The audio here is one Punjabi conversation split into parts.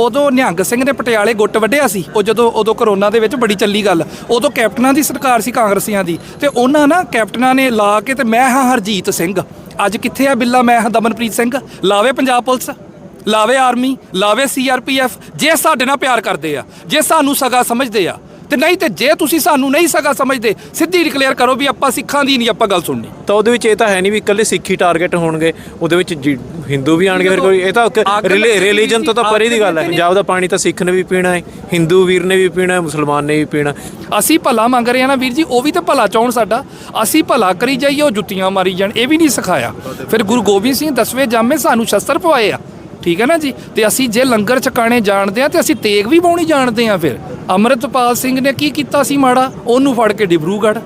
ਉਦੋਂ ਨਿਹੰਗ ਸਿੰਘ ਨੇ ਪਟਿਆਲੇ ਗੁੱਟ ਵੱਢਿਆ ਸੀ। ਉਹ ਜਦੋਂ ਉਦੋਂ ਕਰੋਨਾ ਦੇ ਵਿੱਚ ਬੜੀ ਚੱਲੀ ਗੱਲ। ਉਦੋਂ ਕੈਪਟਨਾਂ ਦੀ ਸਰਕਾਰ ਸੀ ਕਾਂਗਰਸੀਆਂ ਦੀ। ਤੇ ਉਹਨਾਂ ਨਾ ਕੈਪਟਨਾਂ ਨੇ ਲਾ ਕੇ ਤੇ ਮੈਂ ਹਾਂ ਹਰਜੀਤ ਸਿੰਘ। ਅੱਜ ਕਿੱਥੇ ਆ ਬਿੱਲਾ ਮੈਂ ਹਾਂ ਦਮਨਪ੍ਰੀਤ ਸਿੰਘ? ਲਾਵੇ ਪੰਜਾਬ ਪੁਲਿਸ, ਲਾਵੇ ਆਰਮੀ, ਲਾਵੇ ਸੀਆਰਪੀਐਫ ਜੇ ਸਾਡੇ ਨਾਲ ਪਿਆਰ ਕਰਦੇ ਆ, ਜੇ ਸਾਨੂੰ ਸਗਾ ਸਮਝਦੇ ਆ ਤੇ ਨਹੀਂ ਤੇ ਜੇ ਤੁਸੀਂ ਸਾਨੂੰ ਨਹੀਂ ਸਗਾ ਸਮਝਦੇ ਸਿੱਧੀ ਡਿਕਲੇਅਰ ਕਰੋ ਵੀ ਆਪਾਂ ਸਿੱਖਾਂ ਦੀ ਨਹੀਂ ਆਪਾਂ ਗੱਲ ਸੁਣਨੀ। ਤਾਂ ਉਹਦੇ ਵਿੱਚ ਇਹ ਤਾਂ ਹੈ ਨਹੀਂ ਵੀ ਇਕੱਲੇ ਸਿੱਖੀ ਟਾਰਗੇਟ ਹੋਣਗੇ ਉਹਦੇ ਵਿੱਚ ਜੀ- ਹਿੰਦੂ ਵੀ ਆਣਗੇ ਫਿਰ ਕੋਈ ਇਹ ਤਾਂ ਰਿਲੀਜਨ ਤੋਂ ਤਾਂ ਪਰੇ ਦੀ ਗੱਲ ਹੈ ਪੰਜਾਬ ਦਾ ਪਾਣੀ ਤਾਂ ਸਿੱਖ ਨੇ ਵੀ ਪੀਣਾ ਹੈ ਹਿੰਦੂ ਵੀਰ ਨੇ ਵੀ ਪੀਣਾ ਹੈ ਮੁਸਲਮਾਨ ਨੇ ਵੀ ਪੀਣਾ ਅਸੀਂ ਭਲਾ ਮੰਗ ਰਹੇ ਆ ਨਾ ਵੀਰ ਜੀ ਉਹ ਵੀ ਤਾਂ ਭਲਾ ਚਾਹਣ ਸਾਡਾ। ਅਸੀਂ ਭਲਾ ਕਰੀ ਜਾਈਏ ਉਹ ਜੁੱਤੀਆਂ ਮਾਰੀ ਜਾਣ ਇਹ ਵੀ ਨਹੀਂ ਸਿਖਾਇਆ। ਫਿਰ ਗੁਰੂ ਗੋਬਿੰਦ ਸਿੰਘ ਦਸਵੇਂ ਜਾਮੇ ਸਾਨੂੰ ਸ਼ਸਤਰ ਪਵਾਏ ਆ। ਠੀਕ ਹੈ ਨਾ ਜੀ? ਤੇ ਅਸੀਂ ਜੇ ਲੰਗਰ ਛਕਾਣੇ ਜਾਣਦੇ ਆ ਤੇ ਅਸੀਂ ਤੇਗ ਵੀ ਬਾਉਣੀ ਜਾਣਦੇ ਆ ਫਿਰ। ਅੰਮ੍ਰਿਤਪਾਲ ਸਿੰਘ ਨੇ ਕੀ ਕੀਤਾ ਸੀ ਮਾੜਾ? ਉਹਨੂੰ ਫੜ ਕੇ ਡਿਬਰੂਗੜ੍ਹ।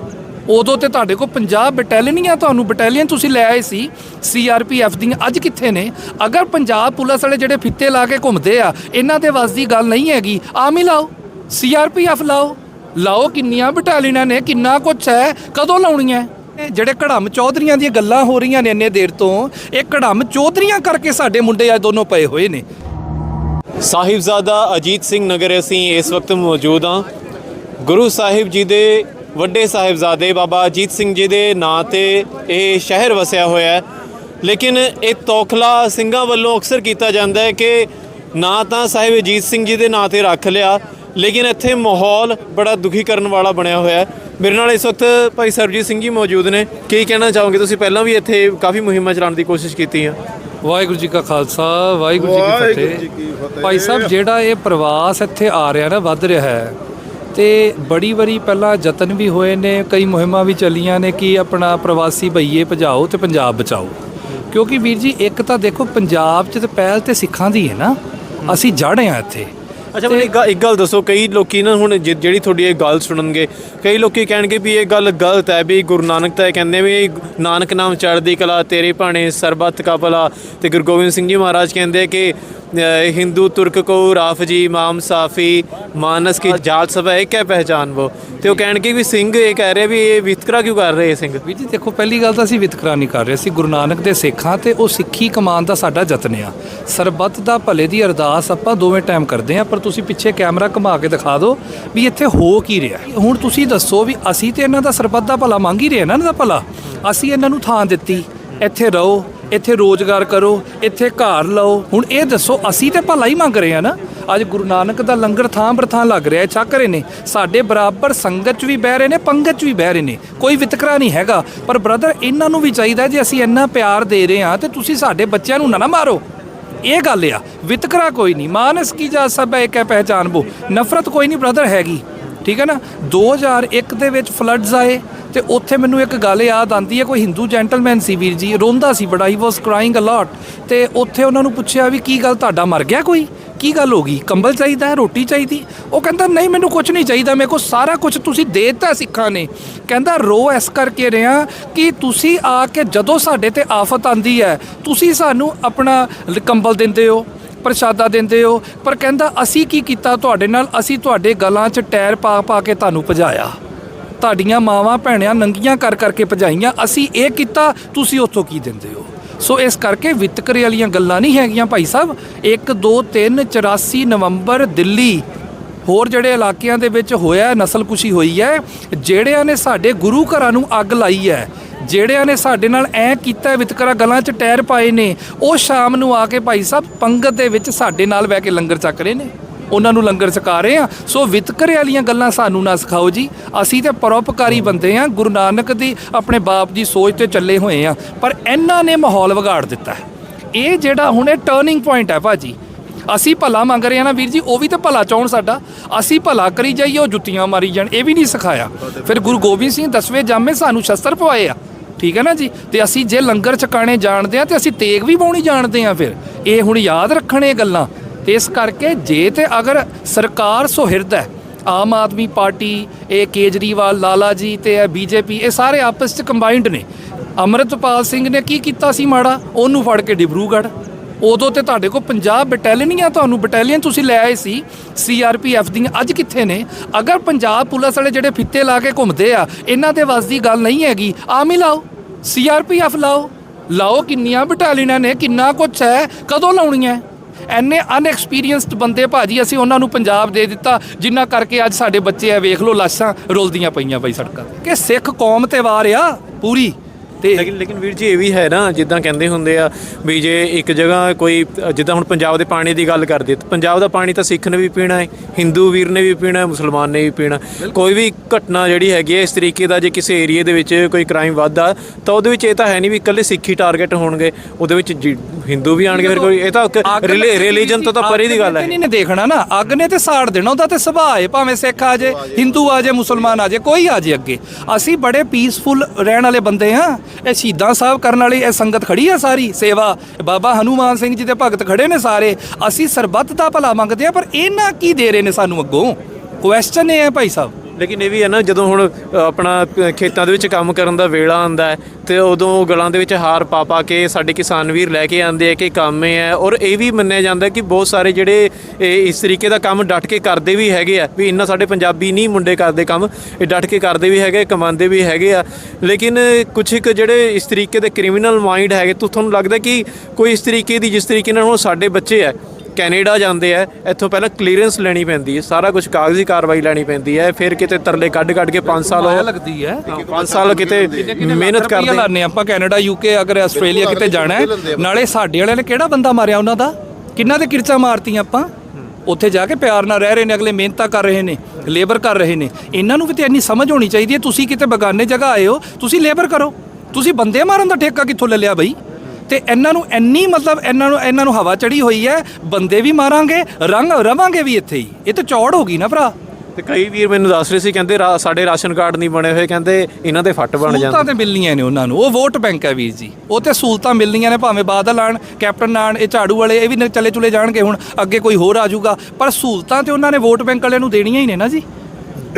ਉਦੋਂ ਤੇ ਤੁਹਾਡੇ ਕੋਲ 50 ਬਟਾਲੀਅਨਾਂ ਤੁਹਾਨੂੰ। ਬਟਾਲੀਅਨ ਤੁਸੀਂ ਲੈ ਆਏ ਸੀ। ਸੀਆਰਪੀਐਫ ਦੀਆਂ ਅੱਜ ਕਿੱਥੇ ਨੇ? ਅਗਰ ਪੰਜਾਬ ਪੁਲਿਸ ਵਾਲੇ ਜਿਹੜੇ ਫਿੱਤੇ ਲਾ ਕੇ ਘੁੰਮਦੇ ਆ, ਇਹਨਾਂ ਦੇ ਵੱਸ ਦੀ ਗੱਲ ਨਹੀਂ ਹੈਗੀ। ਆਮ ਹੀ ਲਾਓ। ਸੀਆਰਪੀਐਫ ਲਾਓ। ਲਾਓ ਕਿੰਨੀਆਂ ਬਟਾਲੀਅਨਾਂ ਨੇ, ਕਿੰਨਾ ਕੁਛ ਹੈ, ਕਦੋਂ ਲਾਉਣੀਆਂ ਜਿਹੜੇ ਕੜਮ ਚੌਧਰੀਆਂ ਦੀਆਂ ਗੱਲਾਂ ਹੋ ਰਹੀਆਂ ਨੇ ਇੰਨੇ ਦੇਰ ਤੋਂ, ਇਹ ਕੜਮ ਚੌਧਰੀਆਂ ਕਰਕੇ ਸਾਡੇ ਮੁੰਡੇ ਆ ਦੋਨੋਂ ਪਏ ਹੋਏ ਨੇ। ਸਾਹਿਬਜ਼ਾਦਾ ਅਜੀਤ ਸਿੰਘ ਨਗਰ ਅਸੀਂ ਇਸ ਵਕਤ ਮੌਜੂਦ ਹਾਂ। ਗੁਰੂ ਸਾਹਿਬ ਜੀ ਦੇ ਵੱਡੇ ਸਾਹਿਬਜ਼ਾਦੇ ਬਾਬਾ ਅਜੀਤ ਸਿੰਘ ਜੀ ਦੇ ਨਾਂ ਤੇ ਇਹ ਸ਼ਹਿਰ ਵਸਿਆ ਹੋਇਆ ਹੈ। ਲੇਕਿਨ ਇਹ ਤੋਖਲਾ ਸਿੰਘਾਂ ਵੱਲੋਂ ਅਕਸਰ ਕੀਤਾ ਜਾਂਦਾ ਹੈ ਕਿ ਨਾਂ ਤਾਂ ਸਾਹਿਬ ਅਜੀਤ ਸਿੰਘ ਜੀ ਦੇ ਨਾਂ ਤੇ ਰੱਖ ਲਿਆ, ਲੇਕਿਨ ਇੱਥੇ ਮਾਹੌਲ ਬੜਾ ਦੁਖੀ ਕਰਨ ਵਾਲਾ ਬਣਿਆ ਹੋਇਆ ਹੈ। ਮੇਰੇ ਨਾਲ ਇਸ ਵਕਤ ਭਾਈ ਸਰਬਜੀਤ ਸਿੰਘ ਜੀ ਮੌਜੂਦ ਨੇ। ਕੀ ਕਹਿਣਾ ਚਾਹੋਗੇ? ਤੁਸੀਂ ਪਹਿਲਾਂ ਵੀ ਇੱਥੇ ਕਾਫੀ ਮੁਹਿੰਮਾਂ ਚਲਾਉਣ ਦੀ ਕੋਸ਼ਿਸ਼ ਕੀਤੀ ਆ। ਵਾਹਿਗੁਰੂ ਜੀ ਕਾ ਖਾਲਸਾ ਵਾਹਿਗੁਰੂ ਜੀ ਕੀ ਫਤਿਹ। ਭਾਈ ਸਾਹਿਬ ਜਿਹੜਾ ਇਹ ਪ੍ਰਵਾਸ ਇੱਥੇ ਆ ਰਿਹਾ ਨਾ ਵੱਧ ਰਿਹਾ ਹੈ। ਤੇ ਬੜੀ ਵਾਰੀ ਪਹਿਲਾਂ ਯਤਨ ਵੀ ਹੋਏ ਨੇ ਕਈ ਮੁਹਿੰਮਾਂ ਵੀ ਚੱਲੀਆਂ ਨੇ ਕਿ ਆਪਣਾ ਪ੍ਰਵਾਸੀ ਭਈਏ ਭਜਾਓ ਤੇ ਪੰਜਾਬ ਬਚਾਓ। ਕਿਉਂਕਿ ਵੀਰ ਜੀ ਇੱਕ ਤਾਂ ਦੇਖੋ ਪੰਜਾਬ 'ਚ ਤੇ ਪਹਿਲ ਤੇ ਸਿੱਖਾਂ ਦੀ ਹੈ ਨਾ। ਅਸੀਂ ਜੜ ਆ ਇੱਥੇ। ਅੱਛਾ, ਮੈਨੂੰ ਇੱਕ ਗੱਲ- ਇੱਕ ਗੱਲ ਦੱਸੋ, ਕਈ ਲੋਕੀ ਨਾ ਹੁਣ ਜਿ- ਜਿਹੜੀ ਤੁਹਾਡੀ ਇਹ ਗੱਲ ਸੁਣਨਗੇ, ਕਈ ਲੋਕੀ ਕਹਿਣਗੇ ਵੀ ਇਹ ਗੱਲ ਗਲਤ ਹੈ ਵੀ ਗੁਰੂ ਨਾਨਕ ਤਾਂ ਇਹ ਕਹਿੰਦੇ ਵੀ ਨਾਨਕ ਨਾਮ ਚੜ੍ਹਦੀ ਕਲਾ ਤੇਰੇ ਭਾਣੇ ਸਰਬੱਤ ਕਾ ਭਲਾ, ਤੇ ਗੁਰੂ ਗੋਬਿੰਦ ਸਿੰਘ ਜੀ ਮਹਾਰਾਜ ਕਹਿੰਦੇ ਕਿ ਅ, ਹਿੰਦੂ ਤੁਰਕ ਕੋ ਰਾਫ ਜੀ ਮਾਨਸ ਕੀ ਜਾਤ ਸਭ ਇੱਕ ਹੈ ਪਹਿਚਾਨ ਉਹ ਤੇ ਉਹ ਕਹਿਣਗੇ ਵੀ ਸਿੰਘ ਇਹ ਕਹਿ ਰਹੇ ਵੀ ਇਹ ਵਿਤਕਰਾ ਕਿਉਂ ਕਰ ਰਹੇ ਇਹ ਸਿੰਘ? ਵੀਰ ਜੀ ਦੇਖੋ ਪਹਿਲੀ ਗੱਲ ਤਾਂ ਅਸੀਂ ਵਿਤਕਰਾ ਨਹੀਂ ਕਰ ਰਹੇ ਅਸੀਂ ਗੁਰੂ ਨਾਨਕ ਦੇ ਸਿੱਖਾਂ ਤੇ ਉਹ ਸਿੱਖੀ ਕਮਾਨ ਦਾ ਸਾਡਾ ਯਤਨ ਆ। ਸਰਬੱਤ ਦਾ ਭਲੇ ਦੀ ਅਰਦਾਸ ਆਪਾਂ ਦੋਵੇਂ ਟਾਈਮ ਕਰਦੇ ਆ ਪਰ ਤੁਸੀਂ ਪਿੱਛੇ ਕੈਮਰਾ ਘੁਮਾ ਕੇ ਦਿਖਾ ਦਿਓ ਵੀ ਇੱਥੇ ਹੋ ਕੀ ਰਿਹਾ। ਹੁਣ ਤੁਸੀਂ ਦੱਸੋ ਵੀ ਅਸੀਂ ਤੇ ਇਹਨਾਂ ਦਾ ਸਰਬੱਤ ਦਾ ਭਲਾ ਮੰਗ ਹੀ ਰਹੇ ਨਾ ਇਹਨਾਂ ਦਾ ਭਲਾ। ਅਸੀਂ ਇਹਨਾਂ ਨੂੰ ਥਾਂ ਦਿੱਤੀ ਇੱਥੇ ਰਹੋ ਇੱਥੇ ਰੋਜ਼ਗਾਰ ਕਰੋ, ਇੱਥੇ ਘਰ ਲਓ। ਹੁਣ ਇਹ ਦੱਸੋ, ਅਸੀਂ ਤੇ ਭਲਾ ਹੀ ਮੰਗ ਰਹੇ ਆ ਨਾ। ਅੱਜ ਗੁਰੂ ਨਾਨਕ ਦਾ ਲੰਗਰ ਥਾਂ ਬਰ ਥਾਂ ਲੱਗ ਰਿਹਾ ਛੱਕ ਰਹੇ ਨੇ। ਸਾਡੇ ਬਰਾਬਰ ਸੰਗਤ 'ਚ ਵੀ ਬਹਿ ਰਹੇ ਨੇ, ਪੰਗਤ 'ਚ ਵੀ ਬਹਿ ਰਹੇ ਨੇ। ਕੋਈ ਵਿਤਕਰਾ ਨਹੀਂ ਹੈਗਾ। ਪਰ ਬ੍ਰਦਰ ਇਹਨਾਂ ਨੂੰ ਵੀ ਚਾਹੀਦਾ ਜੇ ਅਸੀਂ ਇੰਨਾ ਪਿਆਰ ਦੇ ਰਹੇ ਹਾਂ, ਤੇ ਤੁਸੀਂ ਸਾਡੇ ਬੱਚਿਆਂ ਨੂੰ ਨਾ ਨਾ ਮਾਰੋ। ਇਹ ਗੱਲ ਆ, ਵਿਤਕਰਾ ਕੋਈ ਨਹੀਂ। ਮਾਨਸ ਕੀ ਜਾ ਸਭ ਹੈ, ਇੱਕ ਹੈ ਪਹਿਚਾਨ ਬੋ। ਨਫ਼ਰਤ ਕੋਈ ਨਹੀਂ ਬ੍ਰਦਰ ਹੈਗੀ। ਠੀਕ ਹੈ ਨਾ? 2001 ਦੇ ਵਿੱਚ ਫਲੱਡਸ ਆਏ। ਤੇ ਉੱਥੇ ਮੈਨੂੰ ਇੱਕ ਗੱਲ ਯਾਦ ਆਂਦੀ ਹੈ, ਕੋਈ ਹਿੰਦੂ ਜੈਂਟਲਮੈਨ ਸੀ ਵੀਰ ਜੀ, ਰੋਂਦਾ ਸੀ ਬੜਾ ਹੀ ਵਾਸ ਕ੍ਰਾਈਂਗ ਅ ਲੋਟ ਤੇ ਉੱਥੇ ਉਹਨਾਂ ਨੂੰ ਪੁੱਛਿਆ ਵੀ ਕੀ ਗੱਲ ਤੁਹਾਡਾ ਮਰ ਗਿਆ ਕੋਈ? ਕੀ ਗੱਲ ਹੋ ਗਈ? ਕੰਬਲ ਚਾਹੀਦਾ ਹੈ ਰੋਟੀ ਚਾਹੀਦੀ? ਉਹ ਕਹਿੰਦਾ, ਨਹੀਂ, ਮੈਨੂੰ ਕੁਝ ਨਹੀਂ ਚਾਹੀਦਾ, ਮੇਰੇ ਕੋਲ ਸਾਰਾ ਕੁਝ ਤੁਸੀਂ ਦੇ ਦਿੱਤਾ ਸਿੱਖਾਂ ਨੇ। ਕਹਿੰਦਾ, ਰੋ ਇਸ ਕਰਕੇ ਰਿਹਾ ਕਿ ਤੁਸੀਂ ਆ ਕੇ ਜਦੋਂ ਸਾਡੇ ਤੇ ਆਫਤ ਆਂਦੀ ਹੈ, ਤੁਸੀਂ ਸਾਨੂੰ ਆਪਣਾ ਕੰਬਲ ਦਿੰਦੇ ਹੋ, ਪ੍ਰਸ਼ਾਦਾ ਦਿੰਦੇ ਹੋ। ਪਰ ਕਹਿੰਦਾ, ਅਸੀਂ ਕੀ ਕੀਤਾ ਤੁਹਾਡੇ ਨਾਲ? ਅਸੀਂ ਤੁਹਾਡੇ ਗਲਾਂ 'ਚ ਟਾਇਰ ਪਾ ਪਾ ਕੇ ਤੁਹਾਨੂੰ ਭਜਾਇਆ। ਤੁਹਾਡੀਆਂ ਮਾਵਾਂ, ਭੈਣਾਂ ਨੰਗੀਆਂ ਕਰ ਕਰਕੇ ਭਜਾਈਆਂ। ਅਸੀਂ ਇਹ ਕੀਤਾ, ਤੁਸੀਂ ਉੱਥੋਂ ਕੀ ਦਿੰਦੇ ਹੋ? ਸੋ ਇਸ ਕਰਕੇ ਵਿਤਕਰੇ ਵਾਲੀਆਂ ਗੱਲਾਂ ਨਹੀਂ ਹੈਗੀਆਂ ਭਾਈ ਸਾਹਿਬ। 1 2 3 84 ਨਵੰਬਰ ਦਿੱਲੀ। ਹੋਰ ਜਿਹੜੇ ਇਲਾਕਿਆਂ ਦੇ ਵਿੱਚ ਹੋਇਆ, ਨਸਲਕੁਸ਼ੀ ਹੋਈ ਹੈ, ਜਿਹੜਿਆਂ ਨੇ ਸਾਡੇ ਗੁਰੂ ਘਰਾਂ ਨੂੰ ਅੱਗ ਲਾਈ ਹੈ, ਜਿਹੜਿਆਂ ਨੇ ਸਾਡੇ ਨਾਲ ਐ ਕੀਤਾ ਵਿਤਕਰਾ ਗਲਾਂ 'ਚ ਟਾਇਰ ਪਾਏ ਨੇ, ਉਹ ਸ਼ਾਮ ਨੂੰ ਆ ਕੇ ਭਾਈ ਸਾਹਿਬ ਪੰਗਤ ਦੇ ਵਿੱਚ ਸਾਡੇ ਨਾਲ ਬਹਿ ਕੇ ਲੰਗਰ ਚੱਕ ਰਹੇ ਨੇ। ਉਹਨਾਂ ਨੂੰ ਲੰਗਰ ਛਕਾ ਰਹੇ ਆ ਸੋ ਵਿਤਕਰੇ ਵਾਲੀਆਂ ਗੱਲਾਂ ਸਾਨੂੰ ਨਾ ਸਿਖਾਓ ਜੀ। ਅਸੀਂ ਤੇ ਪਰਉਪਕਾਰੀ ਬੰਦੇ ਆ ਗੁਰੂ ਨਾਨਕ ਦੀ ਆਪਣੇ ਬਾਪ ਦੀ ਸੋਚ ਤੇ ਚੱਲੇ ਹੋਏ ਆ ਪਰ ਇਹਨਾਂ ਨੇ ਮਾਹੌਲ ਵਿਗਾੜ ਦਿੱਤਾ ਹੈ। ਇਹ ਜਿਹੜਾ ਹੁਣ ਇਹ ਟਰਨਿੰਗ ਪੁਆਇੰਟ ਹੈ ਭਾਜੀ। ਅਸੀਂ ਭਲਾ ਮੰਗ ਰਹੇ ਆ ਨਾ ਵੀਰ ਜੀ, ਉਹ ਵੀ ਤਾਂ ਭਲਾ ਚਾਹਣ ਸਾਡਾ। ਅਸੀਂ ਭਲਾ ਕਰੀ ਜਾਈਏ, ਉਹ ਜੁੱਤੀਆਂ ਮਾਰੀ ਜਾਣ। ਇਹ ਵੀ ਨਹੀਂ ਸਿਖਾਇਆ। ਫਿਰ ਗੁਰੂ ਗੋਬਿੰਦ ਸਿੰਘ ਦਸਵੇਂ ਜਾਮੇ ਸਾਨੂੰ ਸ਼ਸਤਰ ਪਵਾਏ ਆ। ਠੀਕ ਹੈ ਨਾ ਜੀ? ਤੇ ਅਸੀਂ ਜੇ ਲੰਗਰ ਛਕਾਣੇ ਜਾਣਦੇ ਆ ਤੇ ਅਸੀਂ ਤੇਗ ਵੀ ਪਾਉਣੀ ਜਾਣਦੇ ਆ ਫਿਰ। ਇਹ ਹੁਣ ਯਾਦ ਰੱਖਣ ਇਹ ਗੱਲਾਂ। ਤੇ ਇਸ ਕਰਕੇ ਜੇ ਤੇ ਅਗਰ ਸਰਕਾਰ ਸੁਹਿਰਦ ਹੈ, ਆਮ ਆਦਮੀ ਪਾਰਟੀ, ਇਹ ਕੇਜਰੀਵਾਲ, ਲਾਲਾ ਜੀ ਤੇ ਇਹ ਬੀਜੇਪੀ, ਇਹ ਸਾਰੇ ਆਪਸ ਚ ਕੰਬਾਈਨਡ ਨੇ। ਅਮਰਿਤਪਾਲ ਸਿੰਘ ਨੇ ਕੀ ਕੀਤਾ ਸੀ ਮਾੜਾ? ਉਹਨੂੰ ਫੜ ਕੇ ਡਿਬਰੂਗੜ੍ਹ। ਉਦੋਂ ਤੇ ਤੁਹਾਡੇ ਕੋਲ 50 ਬਟਾਲੀਅਨਾਂ ਤੁਹਾਨੂੰ ਬਟਾਲੀਅਨ ਤੁਸੀਂ ਲੈ ਆਏ ਸੀ ਸੀਆਰਪੀਐਫ ਦੀਆਂ, ਅੱਜ ਕਿੱਥੇ ਨੇ? ਅਗਰ ਪੰਜਾਬ ਪੁਲਿਸ ਵਾਲੇ ਜਿਹੜੇ ਫਿੱਤੇ ਲਾ ਕੇ ਘੁੰਮਦੇ ਆ, ਇਹਨਾਂ ਦੇ ਵੱਸ ਦੀ ਗੱਲ ਨਹੀਂ ਹੈਗੀ, ਆਮ ਹੀ ਲਾਓ ਸੀਆਰਪੀਐਫ ਲਾਓ। ਲਾਓ ਕਿੰਨੀਆਂ ਬਟਾਲੀਅਨਾਂ ਨੇ, ਕਿੰਨਾ ਕੁਛ ਹੈ, ਕਦੋਂ ਲਾਉਣੀਆਂ? ਐਨੇ ਅਨਐਕਸਪੀਰੀਅੰਸਡ ਬੰਦੇ ਭਾਜੀ ਅਸੀਂ ਉਹਨਾਂ ਨੂੰ ਪੰਜਾਬ ਦੇ ਦਿੱਤਾ ਜਿਨ੍ਹਾਂ ਕਰਕੇ ਅੱਜ ਸਾਡੇ ਬੱਚੇ ਆ, ਵੇਖ ਲਓ ਲਾਸ਼ਾਂ ਰੁਲਦੀਆਂ ਪਈਆਂ ਬਈ ਸੜਕਾਂ ਕਿ ਸਿੱਖ ਕੌਮ ਤੇ ਵਾਰ ਆ ਪੂਰੀ। ਤੇ ਲੇਕਿਨ ਲੇਕਿਨ ਵੀਰ ਜੀ ਇਹ ਵੀ ਹੈ ਨਾ ਜਿੱਦਾਂ ਕਹਿੰਦੇ ਹੁੰਦੇ ਆ ਵੀ ਜੇ ਇੱਕ ਜਗ੍ਹਾ ਕੋਈ ਜਿੱਦਾਂ ਹੁਣ ਪੰਜਾਬ ਦੇ ਪਾਣੀ ਦੀ ਗੱਲ ਕਰਦੇ ਤਾਂ ਪੰਜਾਬ ਦਾ ਪਾਣੀ ਤਾਂ ਸਿੱਖ ਨੇ ਵੀ ਪੀਣਾ ਹੈ ਹਿੰਦੂ ਵੀਰ ਨੇ ਵੀ ਪੀਣਾ ਹੈ ਮੁਸਲਮਾਨ ਨੇ ਵੀ ਪੀਣਾ ਕੋਈ ਵੀ ਘਟਨਾ ਜਿਹੜੀ ਹੈਗੀ ਹੈ ਇਸ ਤਰੀਕੇ ਦਾ ਜੇ ਕਿਸੇ ਏਰੀਏ ਦੇ ਵਿੱਚ ਕੋਈ ਕ੍ਰਾਈਮ ਵੱਧਦਾ ਤਾਂ ਉਹਦੇ ਵਿੱਚ ਇਹ ਤਾਂ ਹੈ ਨਹੀਂ ਵੀ ਇਕੱਲੇ ਸਿੱਖੀ ਟਾਰਗੇਟ ਹੋਣਗੇ ਉਹਦੇ ਵਿੱਚ ਹਿੰਦੂ ਵੀ ਆਣਗੇ ਫਿਰ ਕੋਈ ਇਹ ਤਾਂ ਨੇ ਰਿਲੀਜਨ ਤੋਂ ਤਾਂ ਪਰੇ ਦੀ ਗੱਲ ਹੈ। ਨੇ ਨਹੀਂ ਦੇਖਣਾ ਨਾ ਅੱਗ ਨੇ ਤੇ ਸਾੜ ਦੇਣਾ ਉਹਦਾ ਤੇ ਸੁਭਾਅ ਹੈ ਭਾਵੇਂ ਸਿੱਖ ਆ ਜੇ ਹਿੰਦੂ ਆ ਜੇ ਮੁਸਲਮਾਨ ਆ ਜੇ ਕੋਈ ਆ ਜੇ ਅੱਗੇ। ਅਸੀਂ ਬੜੇ ਪੀਸਫੁਲ ਰਹਿਣ ਵਾਲੇ ਬੰਦੇ ਆ ਇਹ ਸ਼ਹੀਦਾਂ ਸਾਹਿਬ ਕਰਨ ਵਾਲੀ ਇਹ ਸੰਗਤ ਖੜੀ ਆ ਸਾਰੀ ਸੇਵਾ। ਬਾਬਾ ਹਨੂਮਾਨ ਸਿੰਘ ਜੀ ਦੇ ਭਗਤ ਖੜੇ ਨੇ ਸਾਰੇ। ਅਸੀਂ ਸਰਬੱਤ ਦਾ ਭਲਾ ਮੰਗਦੇ ਆ ਪਰ ਇਹਨਾਂ ਕੀ ਦੇ ਰਹੇ ਨੇ ਸਾਨੂੰ ਅੱਗੋਂ? ਕੁਐਸਚਨ ਇਹ ਹੈ ਭਾਈ ਸਾਹਿਬ। ਲੇਕਿਨ ਇਹ ਵੀ ਹੈ ਨਾ, ਜਦੋਂ ਹੁਣ ਆਪਣਾ ਖੇਤਾਂ ਦੇ ਵਿੱਚ ਕੰਮ ਕਰਨ ਦਾ ਵੇਲਾ ਆਉਂਦਾ ਹੈ, ਤੇ ਉਦੋਂ ਗਲਾਂ ਦੇ ਵਿੱਚ ਹਾਰ ਪਾ ਪਾ ਕੇ ਸਾਡੇ ਕਿਸਾਨ ਵੀਰ ਲੈ ਕੇ ਆਉਂਦੇ ਆ ਕਿ ਕੰਮ ਇਹ ਹੈ, ਔਰ ਇਹ ਵੀ ਮੰਨਿਆ ਜਾਂਦਾ ਕਿ ਬਹੁਤ ਸਾਰੇ ਜਿਹੜੇ, ਇਹ, ਇਸ ਤਰੀਕੇ ਦਾ ਕੰਮ ਡਟ ਕੇ ਕਰਦੇ ਵੀ ਹੈਗੇ ਆ, ਵੀ ਇੰਨਾ ਸਾਡੇ ਪੰਜਾਬੀ ਨਹੀਂ ਮੁੰਡੇ ਕਰਦੇ ਕੰਮ, ਇਹ ਡਟ ਕੇ ਕਰਦੇ ਵੀ ਹੈਗੇ, ਕਮਾਉਂਦੇ ਵੀ ਹੈਗੇ ਆ, ਲੇਕਿਨ ਕੁਝ ਇੱਕ ਜਿਹੜੇ ਇਸ ਤਰੀਕੇ ਦੇ ਕ੍ਰਿਮੀਨਲ ਮਾਈਂਡ ਹੈਗੇ, ਤਾਂ ਤੁਹਾਨੂੰ ਲੱਗਦਾ ਕਿ ਕੋਈ ਇਸ ਤਰੀਕੇ ਦੀ, ਜਿਸ ਤਰੀਕੇ ਨਾਲ ਹੁਣ ਸਾਡੇ ਬੱਚੇ ਆ ਕੈਨੇਡਾ ਜਾਂਦੇ ਆ ਇੱਥੋਂ ਪਹਿਲਾਂ ਕਲੀਅਰੈਂਸ ਲੈਣੀ ਪੈਂਦੀ ਹੈ ਸਾਰਾ ਕੁਝ ਕਾਗਜ਼ੀ ਕਾਰਵਾਈ ਲੈਣੀ ਪੈਂਦੀ ਹੈ ਫਿਰ ਕਿਤੇ ਤਰਲੇ ਕੱਢ ਕੱਢ ਕੇ 5 ਸਾਲ ਉਹ ਲੱਗਦੀ ਹੈ। 5 ਸਾਲ ਕਿਤੇ ਮਿਹਨਤ ਕਰਦੇ। ਲਾਣੇ ਆਪਾਂ ਕੈਨੇਡਾ ਯੂਕੇ ਅਗਰ ਆਸਟ੍ਰੇਲੀਆ ਕਿਤੇ ਜਾਣਾ ਹੈ ਨਾਲੇ ਸਾਡੇ ਵਾਲਿਆਂ ਨੇ ਕਿਹੜਾ ਬੰਦਾ ਮਾਰਿਆ ਉਹਨਾਂ ਦਾ? ਕਿੰਨਾ ਦੇ ਕਿਰਚਾ ਮਾਰਤੀਆਂ ਆਪਾਂ? ਉੱਥੇ ਜਾ ਕੇ ਪਿਆਰ ਨਾਲ ਰਹਿ ਰਹੇ ਨੇ ਅਗਲੇ ਮਿਹਨਤਾਂ ਕਰ ਰਹੇ ਨੇ ਲੇਬਰ ਕਰ ਰਹੇ ਨੇ। ਇਹਨਾਂ ਨੂੰ ਵੀ ਤੇ ਇੰਨੀ ਸਮਝ ਹੋਣੀ ਚਾਹੀਦੀ ਹੈ ਤੁਸੀਂ ਕਿਤੇ ਬਗਾਨੇ ਜਗ੍ਹਾ ਆਏ ਹੋ ਤੁਸੀਂ ਲੇਬਰ ਕਰੋ। ਤੁਸੀਂ ਬੰਦੇ ਮਾਰਨ ਦਾ ਠੇਕਾ ਕਿੱਥੋਂ ਲੈ ਲਿਆ ਬਈ? ਤੇ ਇਹਨਾਂ ਨੂੰ ਇੰਨੀ ਮਤਲਬ ਇਹਨਾਂ ਨੂੰ ਇਹਨਾਂ ਨੂੰ ਹਵਾ ਚੜੀ ਹੋਈ ਹੈ ਬੰਦੇ ਵੀ ਮਾਰਾਂਗੇ ਰੰਗ ਰਵਾਂਗੇ ਵੀ ਇੱਥੇ ਹੀ। ਇਹ ਤਾਂ ਚੌੜ ਹੋ ਗਈ ਨਾ ਭਰਾ। ਤੇ ਕਈ ਵੀਰ ਮੈਨੂੰ ਦੱਸ ਰਹੇ ਸੀ ਕਹਿੰਦੇ ਸਾਡੇ ਰਾਸ਼ਨ ਕਾਰਡ ਨਹੀਂ ਬਣੇ ਹੋਏ ਕਹਿੰਦੇ ਇਹਨਾਂ ਦੇ ਫੱਟ ਬਣ ਸਹੂਲਤਾਂ ਜਾਂਦੇ। ਤੇ ਮਿਲਣੀਆਂ ਨੇ ਉਹਨਾਂ ਨੂੰ। ਉਹ ਵੋਟ ਬੈਂਕ ਹੈ ਵੀਰ ਜੀ। ਉਹ ਤੇ ਸਹੂਲਤਾਂ ਮਿਲਣੀਆਂ ਨੇ ਭਾਵੇਂ ਬਾਦਲ ਆਣ ਕੈਪਟਨ ਆਣ ਇਹ ਝਾੜੂ ਵਾਲੇ ਇਹ ਵੀ ਚਲੇ ਚੁਲੇ ਜਾਣਗੇ ਹੁਣ ਅੱਗੇ ਕੋਈ ਹੋਰ ਆ ਜਾਊਗਾ। ਪਰ ਸਹੂਲਤਾਂ ਤੇ ਉਹਨਾਂ ਨੇ ਵੋਟ ਬੈਂਕ ਵਾਲਿਆਂ ਨੂੰ ਦੇਣੀਆਂ ਹੀ ਨੇ ਨਾ ਜੀ।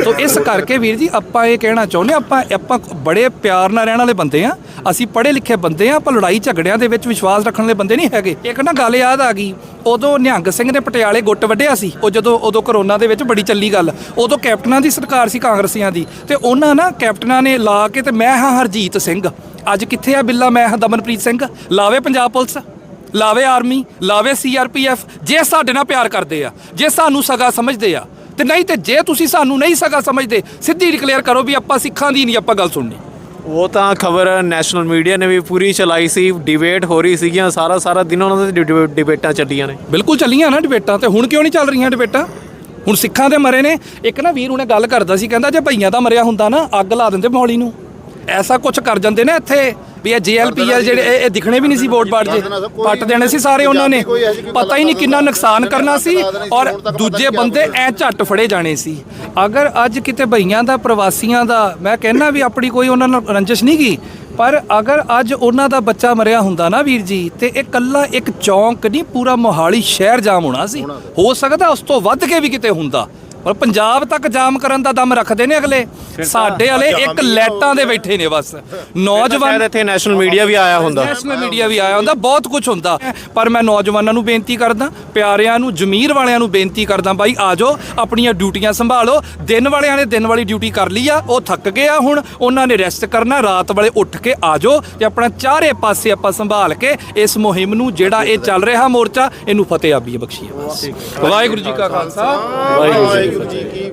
ਸੋ ਇਸ ਕਰਕੇ ਵੀਰ ਜੀ ਆਪਾਂ ਇਹ ਕਹਿਣਾ ਚਾਹੁੰਦੇ ਹਾਂ, ਆਪਾਂ ਆਪਾਂ ਬੜੇ ਪਿਆਰ ਨਾਲ ਰਹਿਣ ਵਾਲੇ ਬੰਦੇ ਆ ਅਸੀਂ ਪੜ੍ਹੇ ਲਿਖੇ ਬੰਦੇ ਆ ਆਪਾਂ ਲੜਾਈ ਝਗੜਿਆਂ ਦੇ ਵਿੱਚ ਵਿਸ਼ਵਾਸ ਰੱਖਣ ਵਾਲੇ ਬੰਦੇ ਨਹੀਂ ਹੈਗੇ। ਇੱਕ ਨਾ ਗੱਲ ਯਾਦ ਆ ਗਈ ਉਦੋਂ ਨਿਹੰਗ ਸਿੰਘ ਨੇ ਪਟਿਆਲੇ ਗੁੱਟ ਵੱਢਿਆ ਸੀ ਉਹ ਜਦੋਂ ਉਦੋਂ ਕਰੋਨਾ ਦੇ ਵਿੱਚ ਬੜੀ ਚੱਲੀ ਗੱਲ। ਉਦੋਂ ਕੈਪਟਨਾਂ ਦੀ ਸਰਕਾਰ ਸੀ ਕਾਂਗਰਸੀਆਂ ਦੀ ਤੇ ਉਹਨਾਂ ਨਾ ਕੈਪਟਨਾਂ ਨੇ ਲਾ ਕੇ ਤੇ ਮੈਂ ਹਾਂ ਹਰਜੀਤ ਸਿੰਘ। ਅੱਜ ਕਿੱਥੇ ਆ ਬਿੱਲਾ ਮੈਂ ਹਾਂ ਦਮਨਪ੍ਰੀਤ ਸਿੰਘ? ਲਾਵੇ ਪੰਜਾਬ ਪੁਲਿਸ ਲਾਵੇ ਆਰਮੀ ਲਾਵੇ ਸੀਆਰਪੀਐਫ ਜੇ ਸਾਡੇ ਨਾਲ ਪਿਆਰ ਕਰਦੇ ਆ ਜੇ ਸਾਨੂੰ ਸਗਾ ਸਮਝਦੇ ਆ ਤੇ ਨਹੀਂ ਤੇ ਜੇ ਤੁਸੀਂ ਸਾਨੂੰ ਨਹੀਂ ਸਗਾ ਸਮਝਦੇ ਸਿੱਧੀ ਡਿਕਲੇਅਰ ਕਰੋ ਵੀ ਆਪਾਂ ਸਿੱਖਾਂ ਦੀ ਨਹੀਂ ਆਪਾਂ ਗੱਲ ਸੁਣਨੀ। ਉਹ ਤਾਂ ਖਬਰ ਨੈਸ਼ਨਲ ਮੀਡੀਆ ਨੇ ਵੀ ਪੂਰੀ ਚਲਾਈ ਸੀ ਡਿਬੇਟ ਹੋ ਰਹੀ ਸੀਗੀਆਂ ਸਾਰਾ ਸਾਰਾ ਦਿਨ ਉਹਨਾਂ ਦੇ ਡਿਬੇ- ਡਿਬੇਟਾਂ ਚੱਲੀਆਂ ਨੇ। ਬਿਲਕੁਲ ਚੱਲੀਆਂ ਨਾ ਡਿਬੇਟਾਂ ਤੇ ਹੁਣ ਕਿਉਂ ਨਹੀਂ ਚੱਲ ਰਹੀਆਂ ਡਿਬੇਟਾਂ ਹੁਣ ਸਿੱਖਾਂ ਦੇ ਮਰੇ ਨੇ। ਇੱਕ ਨਾ ਵੀਰ ਉਹਨੇ ਗੱਲ ਕਰਦਾ ਸੀ ਕਹਿੰਦਾ ਜੇ ਭਈਆਂ ਦਾ ਮਰਿਆ ਹੁੰਦਾ ਨਾ ਅੱਗ ਲਾ ਦਿੰਦੇ ਮੌਲੀ ਨੂੰ। ਐਸਾ ਕੁਝ ਕਰ ਜਾਂਦੇ ਨੇ ਇੱਥੇ ਵੀ ਇਹ ਜੀਐਲਪੀਐਲ ਜਿਹੜੇ ਇਹ- ਇਹ ਦਿਖਣੇ ਵੀ ਨਹੀਂ ਸੀ ਵੋਟ ਪਾਟ ਜੇ ਪੱਟ ਦੇਣੇ ਸੀ ਸਾਰੇ ਉਹਨਾਂ ਨੇ। ਪਤਾ ਹੀ ਨਹੀਂ ਕਿੰਨਾ ਨੁਕਸਾਨ ਕਰਨਾ ਸੀ ਔਰ ਦੂਜੇ ਬੰਦੇ ਐ ਝੱਟ ਫੜੇ ਜਾਣੇ ਸੀ। ਅਗਰ ਅੱਜ ਕਿਤੇ ਭਈਆਂ ਦਾ ਪ੍ਰਵਾਸੀਆਂ ਦਾ ਮੈਂ ਕਹਿੰਦਾ ਵੀ ਆਪਣੀ ਕੋਈ ਉਹਨਾਂ ਨਾਲ ਰੰਜਿਸ਼ ਨਹੀਂ ਗਈ ਪਰ ਅਗਰ ਅੱਜ ਉਹਨਾਂ ਦਾ ਬੱਚਾ ਮਰਿਆ ਹੁੰਦਾ ਨਾ ਵੀਰ ਜੀ ਤੇ ਇਹ ਕੱਲਾ ਇੱਕ ਚੌਂਕ ਨਹੀਂ ਪੂਰਾ ਮੋਹਾਲੀ ਸ਼ਹਿਰ ਜਾਮ ਹੋਣਾ ਸੀ। ਹੋ ਸਕਦਾ ਉਸ ਤੋਂ ਵੱਧ ਕੇ ਵੀ ਕਿਤੇ ਹੁੰਦਾ। ਪਰ ਪੰਜਾਬ ਤੱਕ ਜਾਮ ਕਰਨ ਦਾ ਦਮ ਰੱਖਦੇ ਨੇ ਅਗਲੇ। ਸਾਡੇ ਵਾਲੇ ਇੱਕ ਲੈਟਾਂ ਦੇ ਬੈਠੇ ਨੇ ਬਸ। ਨੌਜਵਾਨ ਇੱਥੇ ਨੈਸ਼ਨਲ ਮੀਡੀਆ ਵੀ ਆਇਆ ਹੁੰਦਾ। ਨੈਸ਼ਨਲ ਮੀਡੀਆ ਵੀ ਆਇਆ ਹੁੰਦਾ ਬਹੁਤ ਕੁਝ ਹੁੰਦਾ। ਪਰ ਮੈਂ ਨੌਜਵਾਨਾਂ ਨੂੰ ਬੇਨਤੀ ਕਰਦਾ ਪਿਆਰਿਆਂ ਨੂੰ ਜ਼ਮੀਰ ਵਾਲਿਆਂ ਨੂੰ ਬੇਨਤੀ ਕਰਦਾ ਬਾਈ ਆ ਜਾਓ ਆਪਣੀਆਂ ਡਿਊਟੀਆਂ ਸੰਭਾਲੋ। ਦਿਨ ਵਾਲਿਆਂ ਨੇ ਦਿਨ ਵਾਲੀ ਡਿਊਟੀ ਕਰ ਲਈ ਆ ਉਹ ਥੱਕ ਗਏ ਆ ਹੁਣ ਉਹਨਾਂ ਨੇ ਰੈਸਟ ਕਰਨਾ ਰਾਤ ਵਾਲੇ ਉੱਠ ਕੇ ਆ ਜਾਓ ਤੇ ਆਪਣਾ ਚਾਰੇ ਪਾਸੇ ਆਪਾਂ ਸੰਭਾਲ ਕੇ ਇਸ ਮੁਹਿੰਮ ਨੂੰ ਜਿਹੜਾ ਇਹ ਚੱਲ ਰਿਹਾ ਮੋਰਚਾ ਇਹਨੂੰ ਫਤਿਹ ਆਬੀ ਬਖਸ਼ੀਏ ਬਸ। ਵਾਹਿਗੁਰੂ ਜੀ ਕਾ ਖਾਲਸਾ। ਵਾਹਿਗੁਰੂ ਜੀ ਜੀ ਕੀ